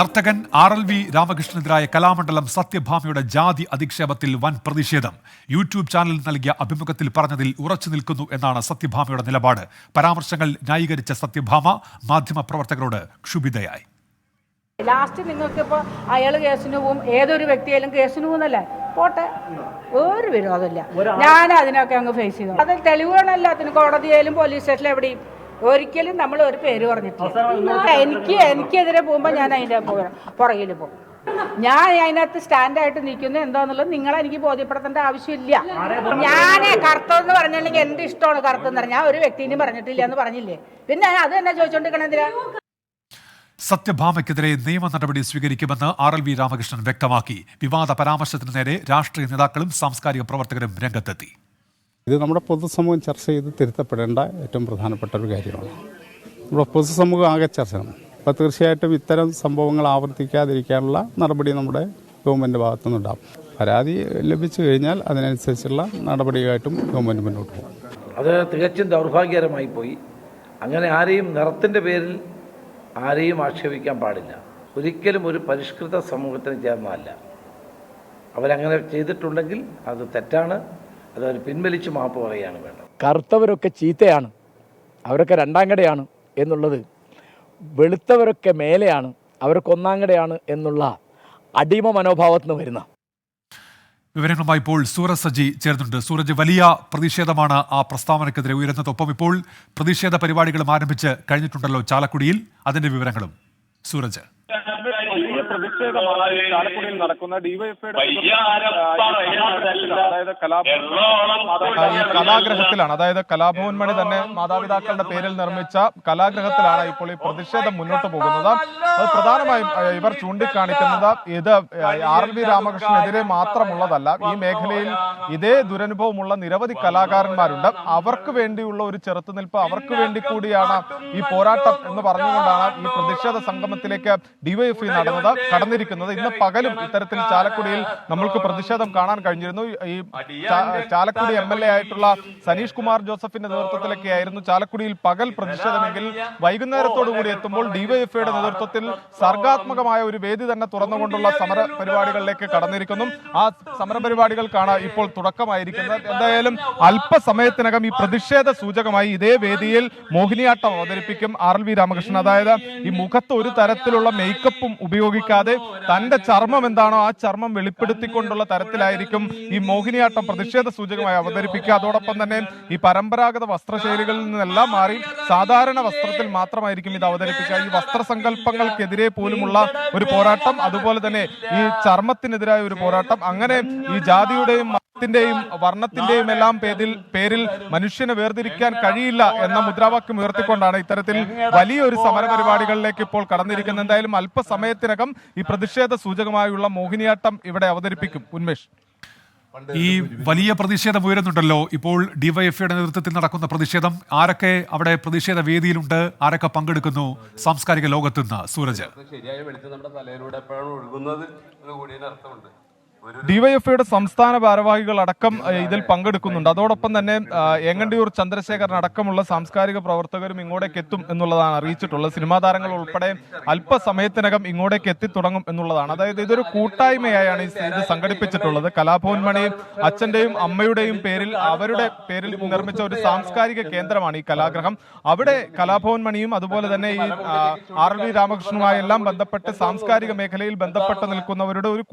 നർത്തകൻ R L V രാമകൃഷ്ണനെതിരായ കലാമണ്ഡലം സത്യഭാമയുടെ ജാതി അധിക്ഷേപത്തിൽ വൻ പ്രതിഷേധം. യൂട്യൂബ് ചാനലിൽ നൽകിയ അഭിമുഖത്തിൽ പറഞ്ഞതിൽ ഉറച്ചു നിൽക്കുന്നു എന്നാണ് സത്യഭാമയുടെ നിലപാട്. പരാമർശങ്ങൾ ന്യായീകരിച്ച സത്യഭാമ മാധ്യമപ്രവർത്തകരോട് ക്ഷുഭിതയായി. ലാസ്റ്റ് നിങ്ങൾക്ക് ഇപ്പോൾ അയാൾ കേസിന് പോവും ഏതൊരു വ്യക്തിയായാലും കേസിന് പോകുന്നല്ലേ? പോട്ടെ. ഒരു വിരോധമില്ല. ഞാൻ അതിനൊക്കെ അങ്ങ് ഫേസ് ചെയ്തു അത് തെളിവുകളല്ല അതിന് കോടതിയായാലും പോലീസ് സ്റ്റേഷനിലും എവിടെയും. ഒരിക്കലും നമ്മൾ ഒരു പേര് പറഞ്ഞിട്ടില്ല. എനിക്ക് എനിക്കെതിരെ പോകുമ്പോൾ ഞാൻ അതിന്റെ പുറകിൽ പോകും. ഞാൻ അതിനകത്ത് സ്റ്റാൻഡായിട്ട് നിൽക്കുന്നു എന്താന്നുള്ളത് നിങ്ങളെ എനിക്ക് ബോധ്യപ്പെടുത്തേണ്ട ആവശ്യമില്ല. ഞാൻ കറുത്തെന്ന് പറഞ്ഞിട്ടുണ്ടെങ്കിൽ എന്റെ ഇഷ്ടമാണ് കറുത്തെന്ന് പറഞ്ഞാൽ ഞാൻ ഒരു വ്യക്തിനും പറഞ്ഞിട്ടില്ല എന്ന് പറഞ്ഞില്ലേ? പിന്നെ അത് തന്നെ ചോദിച്ചോണ്ടിരിക്കണ എന്തിനാ? സത്യഭാമയ്ക്കെതിരെ നിയമ നടപടി സ്വീകരിക്കുമെന്ന് ആർ എൽ വി രാമകൃഷ്ണൻ വ്യക്തമാക്കി. വിവാദ പരാമർശത്തിന് നേരെ രാഷ്ട്രീയ നേതാക്കളും സാംസ്കാരിക പ്രവർത്തകരും രംഗത്തെത്തി. ഇത് നമ്മുടെ പൊതുസമൂഹം ചർച്ച ചെയ്ത് തിരുത്തപ്പെടേണ്ട ഏറ്റവും പ്രധാനപ്പെട്ട ഒരു കാര്യമാണ്. നമ്മുടെ പൊതുസമൂഹം ആകെ ചർച്ചയാണ് അപ്പോൾ തീർച്ചയായിട്ടും ഇത്തരം സംഭവങ്ങൾ ആവർത്തിക്കാതിരിക്കാനുള്ള നടപടി നമ്മുടെ ഗവൺമെന്റ് ഭാഗത്തുനിന്നുണ്ടാകും പരാതി ലഭിച്ചു കഴിഞ്ഞാൽ അതിനനുസരിച്ചുള്ള നടപടിയായിട്ടും ഗവൺമെന്റ് മുന്നോട്ട് പോകും. അത് തികച്ചും ദൗർഭാഗ്യകരമായി പോയി. അങ്ങനെ ആരെയും നിറത്തിന്റെ പേരിൽ ആരെയും ആക്ഷേപിക്കാൻ പാടില്ല. ഒരിക്കലും ഒരു പരിഷ്കൃത സമൂഹത്തിന് ചേർന്നതല്ല. അവരങ്ങനെ ചെയ്തിട്ടുണ്ടെങ്കിൽ അത് തെറ്റാണ്. അത് അവർ പിൻവലിച്ച് മാപ്പ് പറയുകയാണ് വേണ്ടത്. കറുത്തവരൊക്കെ ചീത്തയാണ് അവരൊക്കെ രണ്ടാം കടയാണ് എന്നുള്ളത് വെളുത്തവരൊക്കെ മേലെയാണ് അവരൊക്കെ ഒന്നാംകടയാണ് എന്നുള്ള അടിമ മനോഭാവത്തിൽ നിന്ന് വരുന്ന. വിവരങ്ങളുമായി ഇപ്പോൾ സൂരജ് സജി ചേർന്നുണ്ട് സൂരജ് വലിയ പ്രതിഷേധമാണ് ആ പ്രസ്താവനക്കെതിരെ ഉയരുന്നത്. ഒപ്പം ഇപ്പോൾ പ്രതിഷേധ പരിപാടികളും ആരംഭിച്ച് കഴിഞ്ഞിട്ടുണ്ടല്ലോ ചാലക്കുടിയിൽ. അതിന്റെ വിവരങ്ങളും സൂരജ്. വലിയ പ്രതിഷേധമാണ് ചാലക്കുടിയിൽ നടക്കുന്ന ഡിവൈഎഫ്ഐയുടെ അതായത് കലാഭവൻ ഈ കലാഗ്രഹത്തിലാണ്. അതായത് കലാഭവൻ മണി തന്നെ മാതാപിതാക്കളുടെ പേരിൽ നിർമ്മിച്ച കലാഗ്രഹത്തിലാണ് ഇപ്പോൾ ഈ പ്രതിഷേധം മുന്നോട്ട് പോകുന്നത്. അത് പ്രധാനമായും ഇവർ ചൂണ്ടിക്കാണിക്കുന്നത് ഇത് ആർ എൽ വി രാമകൃഷ്ണനെതിരെ മാത്രമുള്ളതല്ല. ഈ മേഖലയിൽ ഇതേ ദുരനുഭവമുള്ള നിരവധി കലാകാരന്മാരുണ്ട്. അവർക്ക് വേണ്ടിയുള്ള ഒരു ചെറുത്തുനിൽപ്പ് അവർക്ക് വേണ്ടി കൂടിയാണ് ഈ പോരാട്ടം എന്ന് പറഞ്ഞുകൊണ്ടാണ് ഈ പ്രതിഷേധ സംഗമത്തിലേക്ക് ഡിവൈഎഫ്ഐ നടന്നത് കടന്നിരിക്കുന്നത്. ഇന്ന് പകലും ഇത്തരത്തിൽ ചാലക്കുടിയിൽ നമ്മൾക്ക് പ്രതിഷേധം കാണാൻ കഴിഞ്ഞിരുന്നു. ഈ ചാലക്കുടി എം എൽ എ ആയിട്ടുള്ള സനീഷ് കുമാർ ജോസഫിന്റെ നേതൃത്വത്തിലൊക്കെ ആയിരുന്നു. ചാലക്കുടിയിൽ പകൽ പ്രതിഷേധമെങ്കിൽ വൈകുന്നേരത്തോടുകൂടി എത്തുമ്പോൾ ഡിവൈഎഫ്ഐയുടെ നേതൃത്വത്തിൽ സർഗാത്മകമായ ഒരു വേദി തന്നെ തുറന്നുകൊണ്ടുള്ള സമര പരിപാടികളിലേക്ക് കടന്നിരിക്കുന്നു. ആ സമര പരിപാടികൾക്കാണ് ഇപ്പോൾ തുടക്കമായിരിക്കുന്നത്. എന്തായാലും അല്പസമയത്തിനകം ഈ പ്രതിഷേധ സൂചകമായി ഇതേ വേദിയിൽ മോഹിനിയാട്ടം അവതരിപ്പിക്കും ആർ എൽ വി രാമകൃഷ്ണൻ. അതായത് ഈ മുഖത്ത് ഒരു തരത്തിലുള്ള മേക്കപ്പും ഉപയോഗിക്കാതെ തന്റെ ചർമ്മം എന്താണോ ആ ചർമ്മം വെളിപ്പെടുത്തിക്കൊണ്ടുള്ള തരത്തിലായിരിക്കും ഈ മോഹിനിയാട്ടം പ്രതിഷേധ സൂചകമായി അവതരിപ്പിക്കുക. അതോടൊപ്പം തന്നെ ഈ പരമ്പരാഗത വസ്ത്രശൈലികളിൽ നിന്നെല്ലാം മാറി സാധാരണ വസ്ത്രത്തിൽ മാത്രമായിരിക്കും ഇത് അവതരിപ്പിക്കുക. ഈ വസ്ത്രസങ്കല്പങ്ങൾക്കെതിരെ പോലുമുള്ള ഒരു പോരാട്ടം അതുപോലെ തന്നെ ഈ ചർമ്മത്തിനെതിരായ ഒരു പോരാട്ടം അങ്ങനെ ഈ ജാതിയുടെയും മതത്തിന്റെയും വർണത്തിന്റെയും എല്ലാം പേരിൽ പേരിൽ മനുഷ്യനെ വേർതിരിക്കാൻ കഴിയില്ല എന്ന മുദ്രാവാക്യം ഉയർത്തിക്കൊണ്ടാണ് ഇത്തരത്തിൽ വലിയൊരു സമര പരിപാടികളിലേക്ക് ഇപ്പോൾ കടന്നിരിക്കുന്നത്. എന്തായാലും അല്പസമയത്തിനകം ഈ പ്രതിഷേധ സൂചകമായുള്ള മോഹിനിയാട്ടം ഇവിടെ അവതരിപ്പിക്കും. ഉന്മേഷ്. ഈ വലിയ പ്രതിഷേധം ഉയരുന്നുണ്ടല്ലോ. ഇപ്പോൾ ഡിവൈഎഫ്ഐയുടെ നേതൃത്വത്തിൽ നടക്കുന്ന പ്രതിഷേധം ആരൊക്കെ അവിടെ പ്രതിഷേധ വേദിയിലുണ്ട്? ആരൊക്കെ പങ്കെടുക്കുന്നു? സാംസ്കാരിക ലോകത്തുനിന്ന് സൂരജ്. ശരിയായ വെളിച്ചം നമ്മുടെ തലയിലൂടെ എപ്പോഴാണ് ഒഴുകുന്നത് എന്ന് കൂടി അർത്ഥമുണ്ട്. ഡിവൈഎഫ്ഐയുടെ സംസ്ഥാന ഭാരവാഹികൾ അടക്കം ഇതിൽ പങ്കെടുക്കുന്നുണ്ട്. അതോടൊപ്പം തന്നെ എങ്ങണ്ടിയൂർ ചന്ദ്രശേഖരൻ അടക്കമുള്ള സാംസ്കാരിക പ്രവർത്തകരും ഇങ്ങോട്ടേക്ക് എത്തും എന്നുള്ളതാണ് അറിയിച്ചിട്ടുള്ളത് സിനിമാ താരങ്ങൾ ഉൾപ്പെടെ അല്പസമയത്തിനകം ഇങ്ങോട്ടേക്ക് എത്തിത്തുടങ്ങും എന്നുള്ളതാണ്. അതായത് ഇതൊരു കൂട്ടായ്മയായാണ് ഇത് സംഘടിപ്പിച്ചിട്ടുള്ളത്. കലാഭവൻ മണി അച്ഛന്റെയും അമ്മയുടെയും പേരിൽ അവരുടെ പേരിൽ നിർമ്മിച്ച ഒരു സാംസ്കാരിക കേന്ദ്രമാണ് ഈ കലാഗ്രഹം. അവിടെ കലാഭവൻ മണിയും അതുപോലെ തന്നെ ഈ ആർ വി രാമകൃഷ്ണനുമായി എല്ലാം ബന്ധപ്പെട്ട് സാംസ്കാരിക മേഖലയിൽ ബന്ധപ്പെട്ട് നിൽക്കുന്നവരുടെ ഒരു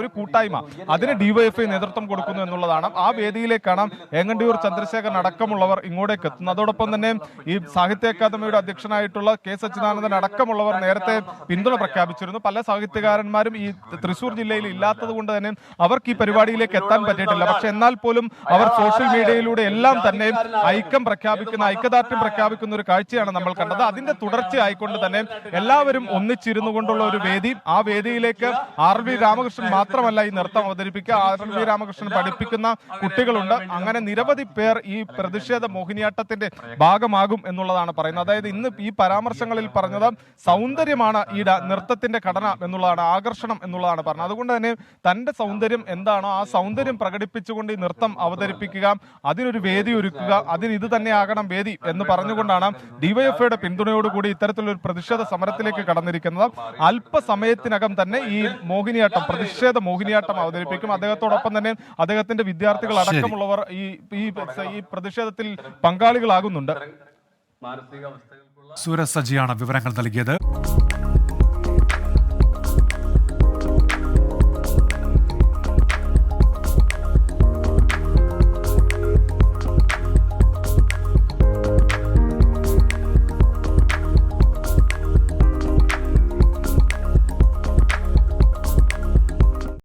ഒരു കൂട്ടായ്മ അതിന് ഡിവൈഎഫ്ഐ നേതൃത്വം കൊടുക്കുന്നു എന്നുള്ളതാണ്. ആ വേദിയിലേക്കാണ് എങ്ങണ്ടിയൂർ ചന്ദ്രശേഖരൻ അടക്കമുള്ളവർ ഇങ്ങോട്ടേക്ക് എത്തുന്നത്. അതോടൊപ്പം തന്നെ ഈ സാഹിത്യ അക്കാദമിയുടെ അധ്യക്ഷനായിട്ടുള്ള കെ സച്ചിദാനന്ദൻ അടക്കമുള്ളവർ നേരത്തെ പിന്തുണ പ്രഖ്യാപിച്ചിരുന്നു. പല സാഹിത്യകാരന്മാരും ഈ തൃശൂർ ജില്ലയിൽ ഇല്ലാത്തത് കൊണ്ട് തന്നെ അവർക്ക് ഈ പരിപാടിയിലേക്ക് എത്താൻ പറ്റിയിട്ടില്ല. പക്ഷെ എന്നാൽ പോലും അവർ സോഷ്യൽ മീഡിയയിലൂടെ എല്ലാം തന്നെ ഐക്യം പ്രഖ്യാപിക്കുന്ന ഐക്യദാർഢ്യം പ്രഖ്യാപിക്കുന്ന ഒരു കാഴ്ചയാണ് നമ്മൾ കണ്ടത്. അതിന്റെ തുടർച്ചയായിക്കൊണ്ട് തന്നെ എല്ലാവരും ഒന്നിച്ചിരുന്നു കൊണ്ടുള്ള ഒരു വേദി. ആ വേദിയിലേക്ക് ആർ വി രാമകൃഷ്ണൻ മാത്രമല്ല ഈ നൃത്തം അവതരിപ്പിക്കുക. ആർ വി രാമകൃഷ്ണൻ പഠിപ്പിക്കുന്ന കുട്ടികളുണ്ട്. അങ്ങനെ നിരവധി പേർ ഈ പ്രതിഷേധ മോഹിനിയാട്ടത്തിന്റെ ഭാഗമാകും എന്നുള്ളതാണ് പറയുന്നത്. അതായത് ഇന്ന് ഈ പരാമർശങ്ങളിൽ പറഞ്ഞത് സൗന്ദര്യമാണ് ഈ നൃത്തത്തിന്റെ ഘടന എന്നുള്ളതാണ് ആകർഷണം എന്നുള്ളതാണ് പറഞ്ഞത്. അതുകൊണ്ട് തന്നെ തന്റെ സൗന്ദര്യം എന്താണോ ആ സൗന്ദര്യം പ്രകടിപ്പിച്ചുകൊണ്ട് ഈ നൃത്തം അവതരിപ്പിക്കുക അതിനൊരു വേദി ഒരുക്കുക അതിന് ഇത് തന്നെയാകണം വേദി എന്ന് പറഞ്ഞുകൊണ്ടാണ് ഡിവൈഎഫ്ഐയുടെ പിന്തുണയോടുകൂടി ഇത്തരത്തിലൊരു പ്രതിഷേധ സമരത്തിലേക്ക് കടന്നിരിക്കുന്നത്. അല്പസമയത്തിനകം തന്നെ ഈ മോഹിനിയാട്ടം പ്രതിഷേധ മോഹിനിയാട്ടം അവതരിപ്പിക്കും. അദ്ദേഹത്തോടൊപ്പം തന്നെ അദ്ദേഹത്തിന്റെ വിദ്യാർത്ഥികൾ അടക്കമുള്ളവർ ഈ ഈ ഈ പ്രതിഷേധത്തിൽ പങ്കാളികളാകുന്നുണ്ട്. മാനസികാവസ്ഥകൾക്കുള്ള സൂരജ് സജിയാണ് വിവരങ്ങൾ നൽകിയത്.